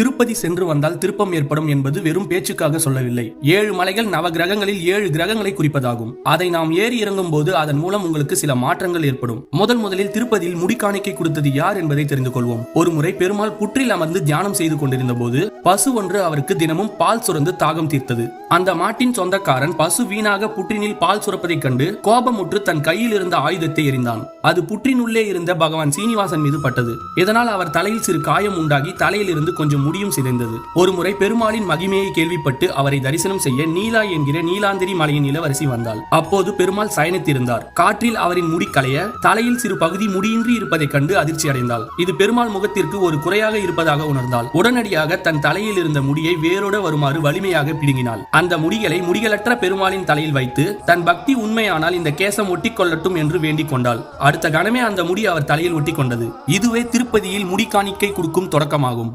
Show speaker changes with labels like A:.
A: திருப்பதி சென்று வந்தால் திருப்பம் ஏற்படும் என்பது வெறும் பேச்சுக்காக சொல்லவில்லை. ஏழு மலைகள் நவ கிரகங்களில் ஏழு கிரகங்களை குறிப்பதாகும். அதை நாம் ஏறி இறங்கும் போது அதன் மூலம் உங்களுக்கு சில மாற்றங்கள் ஏற்படும். முதல் முதலில் திருப்பதியில் முடிக்காணிக்கை கொடுத்தது யார் என்பதை தெரிந்து கொள்வோம். ஒருமுறை பெருமாள் புற்றில் அமர்ந்து தியானம் செய்து கொண்டிருந்த போது பசு ஒன்று அவருக்கு தினமும் பால் சுரந்து தாகம் தீர்த்தது. அந்த மாட்டின் சொந்தக்காரன் பசு வீணாக புற்றினில் பால் சுரப்பதைக் கண்டு கோபமுற்று தன் கையில் இருந்த ஆயுதத்தை எறிந்தான். அது புற்றினுள்ளே இருந்த பகவான் சீனிவாசன் மீது பட்டது. இதனால் அவர் தலையில் சிறு காயம் உண்டாகி தலையில் இருந்து கொஞ்சம் முடியும் சிதைந்தது. ஒருமுறை பெருமாளின் மகிமையை கேள்விப்பட்டு அவரை தரிசனம் செய்ய நீலா என்கிற நீலாந்திரி மலையின் இளவரசி வந்தாள். அப்போது பெருமாள் சயனித்திருந்தார். காற்றில் அவரின் முடி களைய தலையில் சிறு பகுதி முடியின்றி இருப்பதைக் கண்டு அதிர்ச்சி அடைந்தாள். இது பெருமாள் முகத்திற்கு ஒரு குறையாக இருப்பதாக உணர்ந்தாள். உடனடியாக தன் தலையில் இருந்த முடியை வேரோட வருமாறு வலிமையாக பிடுங்கினாள். அந்த முடிகளை முடிகளற்ற பெருமாளின் தலையில் வைத்து தன் பக்தி உண்மையானால் இந்த கேசம் ஒட்டி கொள்ளட்டும் என்று வேண்டிக் கொண்டாள். அடுத்த கணமே அந்த முடி அவர் தலையில் ஒட்டி கொண்டது. இதுவே திருப்பதியில் முடி காணிக்கை கொடுக்கும் தொடக்கமாகும்.